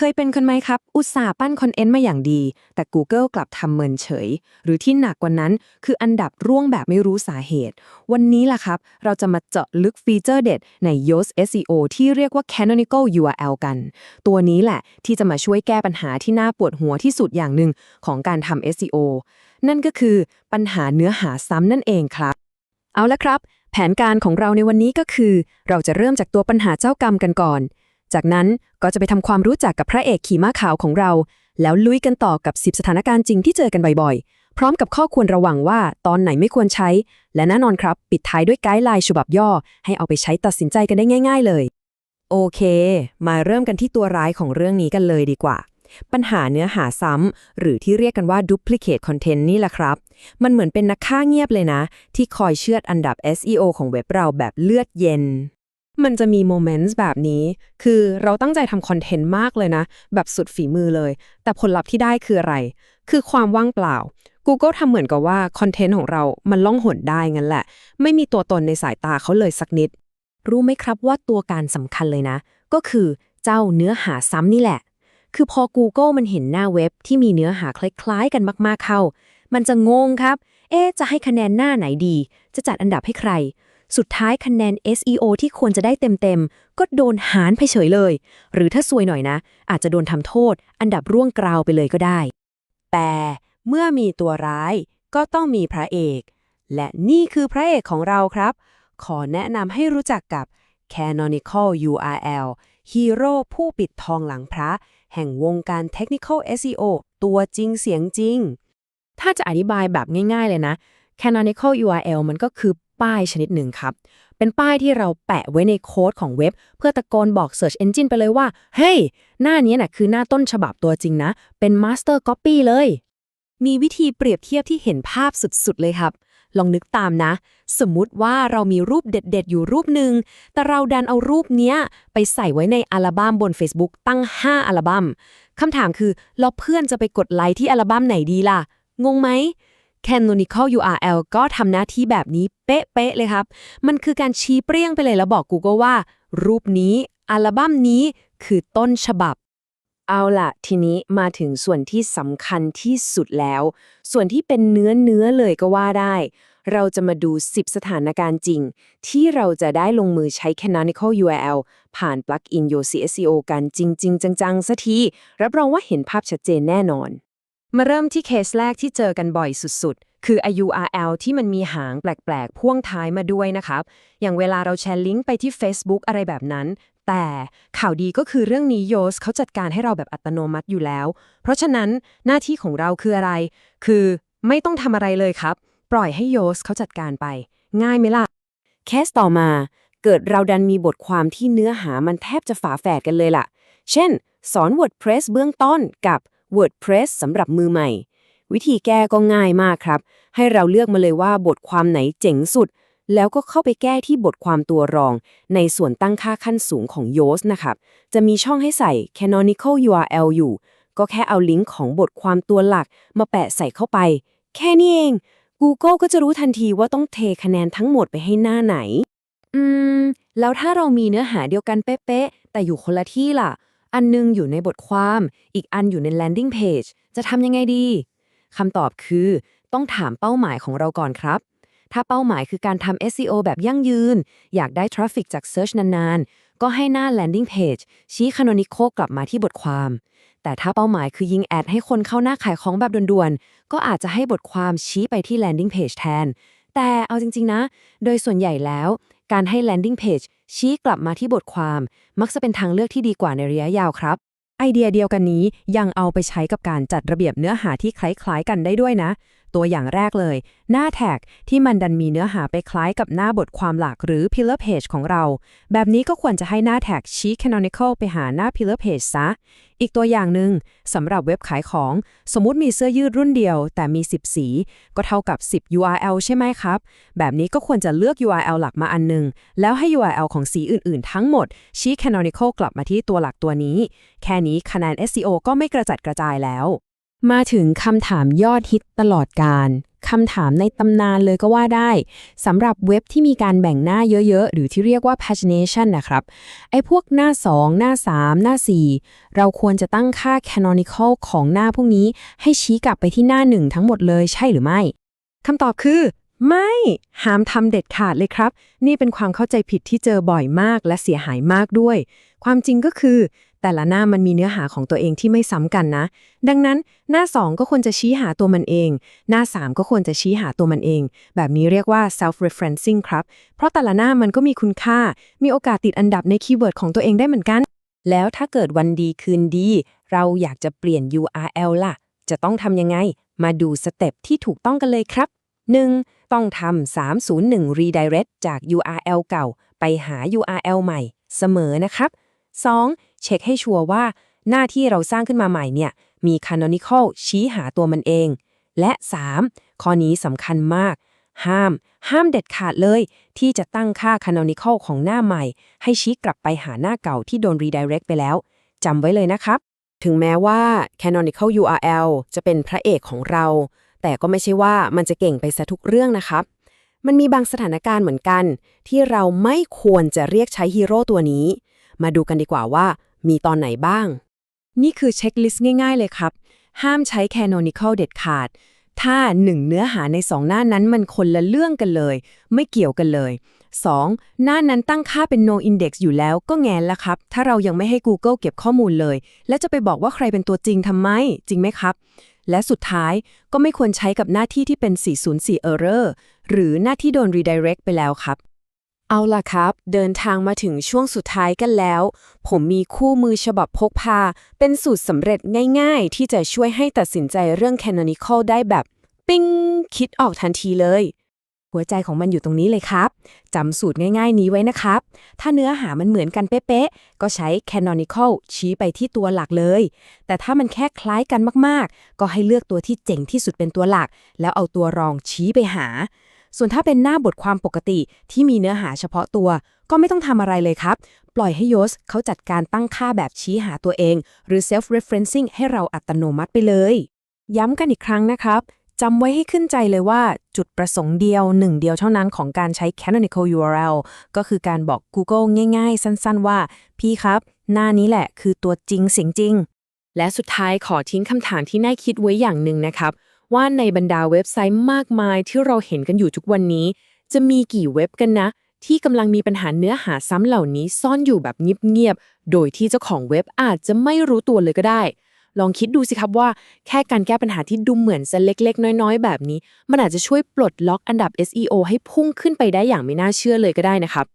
เคยเป็นคนไหมครับ อุตส่าห์ปั้นคอนเทนต์มาอย่างดี แต่ Google กลับทำเมินเฉย หรือที่หนักกว่านั้น คืออันดับร่วงแบบไม่รู้สาเหตุ วันนี้ล่ะครับ เราจะมาเจาะลึกฟีเจอร์เด็ด ใน Yoast SEO ที่เรียกว่า Canonical URL กัน ตัวนี้แหละที่จะมาช่วยแก้ปัญหาที่น่าปวดหัวที่สุดอย่างหนึ่งของการทำ SEO นั่นก็คือปัญหาเนื้อหาซ้ำนั่นเองครับ เอาละครับ แผนการของเราในวันนี้ก็คือ เราจะเริ่มจากตัวปัญหาเจ้ากรรมกันก่อน จากนั้นก็จะไปทำความรู้จักกับพระเอกขี่ม้าขาวของเรา แล้วลุยกันต่อกับ 10 สถานการณ์จริงที่เจอกันบ่อยๆ พร้อมกับข้อควรระวังว่าตอนไหนไม่ควรใช้ และแน่นอนครับ ปิดท้ายด้วยไกด์ไลน์ฉบับย่อ ให้เอาไปใช้ตัดสินใจกันได้ง่าย ๆ เลย โอเค มาเริ่มกันที่ตัวร้ายของเรื่องนี้กันเลยดีกว่า ปัญหาเนื้อหาซ้ำหรือที่เรียกกันว่า duplicate content นี่แหละครับ มันเหมือนเป็นนักฆ่าเงียบเลยนะ ที่คอยเชือดอันดับ SEO ของเว็บเราแบบเลือดเย็น มันจะมีโมเมนต์แบบนี้ คือเราตั้งใจทำคอนเทนต์มากเลยนะ แบบสุดฝีมือเลย แต่ผลลัพธ์ที่ได้คืออะไร คือความว่างเปล่า Google ทำเหมือนกับว่าคอนเทนต์ของเรา มันล่องหนได้งั้นแหละ ไม่มีตัวตนในสายตาเขาเลยสักนิด รู้ไหมครับว่าตัวการสำคัญเลยนะ ก็คือเจ้าเนื้อหาซ้ำนี่แหละ คือพอ Google มันเห็นหน้าเว็บที่มีเนื้อหาคล้ายๆ กันมากๆเข้า มันจะงงครับ เอ๊ะจะให้คะแนนหน้าไหนดี จะจัดอันดับให้ใคร สุดท้ายคะแนน SEO ที่ควรจะได้เต็มๆ ก็โดนหารไปเฉยเลย หรือถ้าซวยหน่อยนะ อาจจะโดนทำโทษ อันดับร่วงกราวไปเลยก็ได้ แต่เมื่อมีตัวร้ายก็ต้องมีพระเอก และนี่คือพระเอกของเราครับ ขอแนะนำให้รู้จักกับ Canonical URL ฮีโร่ผู้ปิดทองหลังพระ แห่งวงการ Technical SEO ตัวจริงเสียงจริง ถ้าจะอธิบายแบบง่ายๆเลยนะ Canonical URL มันก็คือ ป้ายชนิดหนึ่งครับ เป็นป้ายที่เราแปะไว้ในโค้ดของเว็บ เพื่อตะโกนบอก Search Engine ไปเลยว่า เฮ้ยหน้านี้น่ะคือหน้าต้นฉบับตัวจริงนะ เป็น Master Copy เลย มีวิธีเปรียบเทียบที่เห็นภาพสุดๆเลยครับ ลองนึกตามนะ สมมุติว่าเรามีรูปเด็ดๆ อยู่รูปหนึ่ง แต่เราดันเอารูปเนี้ย ไปใส่ไว้ในอัลบั้มบน Facebook ตั้ง 5 อัลบั้มคำถามคือแล้วเพื่อนจะไปกดไลค์ที่อัลบั้มไหนดีล่ะ งงไหม Canonical URL ก็ทำหน้าที่แบบนี้เป๊ะๆเลยครับ มันคือการชี้เปรี้ยงไปเลยแล้วบอก Google ว่า รูปนี้ อัลบั้มนี้คือต้นฉบับ เอาละทีนี้มาถึงส่วนที่สำคัญที่สุดแล้ว ส่วนที่เป็นเนื้อเนื้อเลยก็ว่าได้ เราจะมาดู 10 สถานการณ์จริง ที่เราจะได้ลงมือใช้ Canonical URL ผ่านปลั๊กอิน Yoast SEO กันจริง ๆ จังๆสักที รับรองว่าเห็นภาพชัดเจนแน่นอน มาเริ่มที่เคสแรกที่เจอกันบ่อยสุดๆ คือ URL ที่มันมีหางแปลกๆ พ่วงท้ายมาด้วยนะครับ อย่างเวลาเราแชร์ลิงก์ไปที่ Facebook อะไรแบบนั้น แต่ข่าวดีก็คือเรื่องนี้ Yoast เขาจัดการให้เราแบบอัตโนมัติอยู่แล้ว เพราะฉะนั้นหน้าที่ของเราคืออะไร คือไม่ต้องทำอะไรเลยครับ ปล่อยให้ Yoast เขาจัดการไป ง่ายไหมล่ะ เคสต่อมา เกิดเราดันมีบทความที่เนื้อหามันแทบจะฝาแฝดกันเลยล่ะ เช่น สอน WordPress เบื้องต้นกับ WordPress สำหรับมือใหม่ วิธีแก้ก็ง่ายมากครับ ให้เราเลือกมาเลยว่าบทความไหนเจ๋งสุด แล้วก็เข้าไปแก้ที่บทความตัวรอง ในส่วนตั้งค่าขั้นสูงของ Yoast นะครับ จะมีช่องให้ใส่ Canonical URL อยู่ ก็แค่เอาลิงก์ของบทความตัวหลัก มาแปะใส่เข้าไป แค่นี้เอง Google ก็จะรู้ทันทีว่าต้องเทคะแนนทั้งหมดไปให้หน้าไหน อืม แล้วถ้าเรามีเนื้อหาเดียวกันเป๊ะๆแต่อยู่คนละที่ล่ะ อันนึงอยู่ในบทความ อีกอันอยู่ใน landing page จะทำยังไงดีคำตอบคือ ต้องถามเป้าหมายของเราก่อนครับ ถ้าเป้าหมายคือการทำ SEO แบบยั่งยืน อยากได้ทราฟฟิกจาก Search นานๆ ก็ให้หน้า landing page ชี้ canonical กลับมาที่บทความ แต่ถ้าเป้าหมายคือยิงแอดให้คนเข้าหน้าขายของแบบด่วนๆ ก็อาจจะให้บทความชี้ไปที่ landing page แทน แต่เอาจริงๆนะ โดยส่วนใหญ่แล้ว การให้ landing page ชี้กลับมาที่บทความ มักจะเป็นทางเลือกที่ดีกว่าในระยะยาวครับ ไอเดียเดียวกันนี้ยังเอาไปใช้กับการจัดระเบียบเนื้อหาที่คล้ายๆ กันได้ด้วยนะ ตัวอย่างแรกเลย หน้าแท็กที่มันดันมีเนื้อหาไปคล้ายกับหน้าบทความหลักหรือ pillar page ของเรา แบบนี้ก็ควรจะให้หน้าแท็กชี้ canonical ไปหาหน้า pillar page ซะ อีกตัวอย่างหนึ่งสำหรับเว็บขายของ สมมุติมีเสื้อยืดรุ่นเดียว แต่มี 10 สี ก็เท่ากับ 10 URL ใช่ไหมครับ แบบนี้ก็ควรจะเลือก URL หลักมาอันหนึง แล้วให้ URL ของสีอื่น ๆ ทั้งหมด ชี้ canonical กลับมาที่ตัวหลักตัวนี้ แค่นี้คะแนน SEO ก็ไม่กระจัดกระจายแล้ว มาถึงคำถามยอดฮิตตลอดการคำถามในตำนานเลยก็ว่าได้สำหรับเว็บที่มีการแบ่งหน้าเยอะ ๆ หรือที่เรียกว่า pagination นะครับ ไอ้พวกหน้า 2 หน้า 3 หน้า 4 เราควรจะตั้งค่า canonical ของหน้าพวกนี้ ให้ชี้กลับไปที่หน้า 1 ทั้งหมดเลยใช่หรือไม่คำตอบคือ ไม่ห้ามทำเด็ดขาดเลยครับ นี่เป็นความเข้าใจผิดที่เจอบ่อยมากและเสียหายมากด้วย ความจริงก็คือ แต่ละหน้ามันมีเนื้อหาของตัวเองที่ไม่ซ้ำกันนะ ดังนั้นหน้า 2 ก็ควรจะชี้หาตัวมันเอง หน้า 3 ก็ควรจะชี้หาตัวมันเอง แบบนี้เรียกว่า self referencing ครับ เพราะแต่ละหน้ามันก็มีคุณค่า มีโอกาสติดอันดับในคีย์เวิร์ดของตัวเองได้เหมือนกัน แล้วถ้าเกิดวันดีคืนดี เราอยากจะเปลี่ยน URL ล่ะ จะต้องทำยังไง มาดูสเต็ปที่ถูกต้องกันเลยครับ 1. ต้องทำ301 redirect จาก URL เก่า ไปหา URL ใหม่ เสมอนะครับ 2. เช็คให้ชัวร์ว่า หน้าที่เราสร้างขึ้นมาใหม่เนี่ยมี canonical ชี้หาตัวมันเอง และ 3. ข้อนี้สำคัญมาก ห้าม ห้ามเด็ดขาดเลย ที่จะตั้งค่า canonical ของหน้าใหม่ ให้ชี้กลับไปหาหน้าเก่าที่โดน redirect ไปแล้วจำไว้เลยนะครับ ถึงแม้ว่า canonical URL จะเป็นพระเอกของเรา แต่ก็ไม่ใช่ว่ามันจะเก่งไปซะทุกเรื่องนะครับ มันมีบางสถานการณ์เหมือนกัน ที่เราไม่ควรจะเรียกใช้ฮีโร่ตัวนี้ มาดูกันดีกว่าว่า มีตอนไหนบ้าง นี่คือเช็คลิสต์ง่าย ๆ เลยครับ ห้ามใช้ canonical เด็ดขาด ถ้า 1 เนื้อหาใน 2 หน้านั้นมันคนละเรื่องกันเลย ไม่เกี่ยวกันเลย 2. หน้านั้นตั้งค่าเป็น no index อยู่แล้วก็แงนละครับ ถ้าเรายังไม่ให้ Google เก็บข้อมูลเลย แล้วจะไปบอกว่าใครเป็นตัวจริงทำไม จริงไหมครับ และสุดท้ายก็ไม่ควรใช้กับหน้าที่ที่เป็น 404 error หรือหน้าที่โดน redirect ไปแล้วครับ เอาล่ะครับ เดินทางมาถึงช่วงสุดท้ายกันแล้ว ผมมีคู่มือฉบับพกพา เป็นสูตรสำเร็จง่ายๆ ที่จะช่วยให้ตัดสินใจเรื่อง canonical ได้แบบ ปิ้ง คิดออกทันทีเลย หัวใจของมันอยู่ตรงนี้เลยครับจำสูตรง่ายๆ นี้ไว้นะครับ ถ้าเนื้อหามันเหมือนกันเป๊ะๆ ก็ใช้ canonical ชี้ไปที่ตัวหลักเลย แต่ถ้ามันแค่คล้ายกันมากๆ ก็ให้เลือกตัวที่เจ๋งที่สุดเป็นตัวหลัก แล้วเอาตัวรองชี้ไปหา ส่วนถ้าเป็นหน้าบทความปกติที่มีเนื้อหาเฉพาะตัว ก็ไม่ต้องทำอะไรเลยครับ ปล่อยให้โยสเขาจัดการตั้งค่าแบบชี้หาตัวเอง หรือ self referencing ให้เราอัตโนมัติไปเลย ย้ำกันอีกครั้งนะครับจำไว้ให้ขึ้นใจเลยว่าจุดประสงค์เดียวหนึ่งเดียวเท่านั้นของการใช้ canonical URL ก็คือการบอก Google ง่าย ๆ สั้นๆ ว่า พี่ครับ หน้านี้แหละคือตัวจริงเสียงจริง และสุดท้ายขอทิ้งคำถามที่น่าคิดไว้อย่างหนึ่งนะครับ ว่าในบรรดาเว็บไซต์มากมายที่เราเห็นกันอยู่ทุกวันนี้ จะมีกี่เว็บกันนะ ที่กำลังมีปัญหาเนื้อหาซ้ำเหล่านี้ซ่อนอยู่แบบเงียบๆ โดยที่เจ้าของเว็บอาจจะไม่รู้ตัวเลยก็ได้ ลองคิดดูสิครับว่า แค่การแก้ปัญหาที่ดูเหมือนจะเล็กๆ น้อยๆ แบบนี้ มันอาจจะช่วยปลดล็อกอันดับ SEO ให้พุ่งขึ้นไปได้อย่างไม่น่าเชื่อเลยก็ได้นะครับ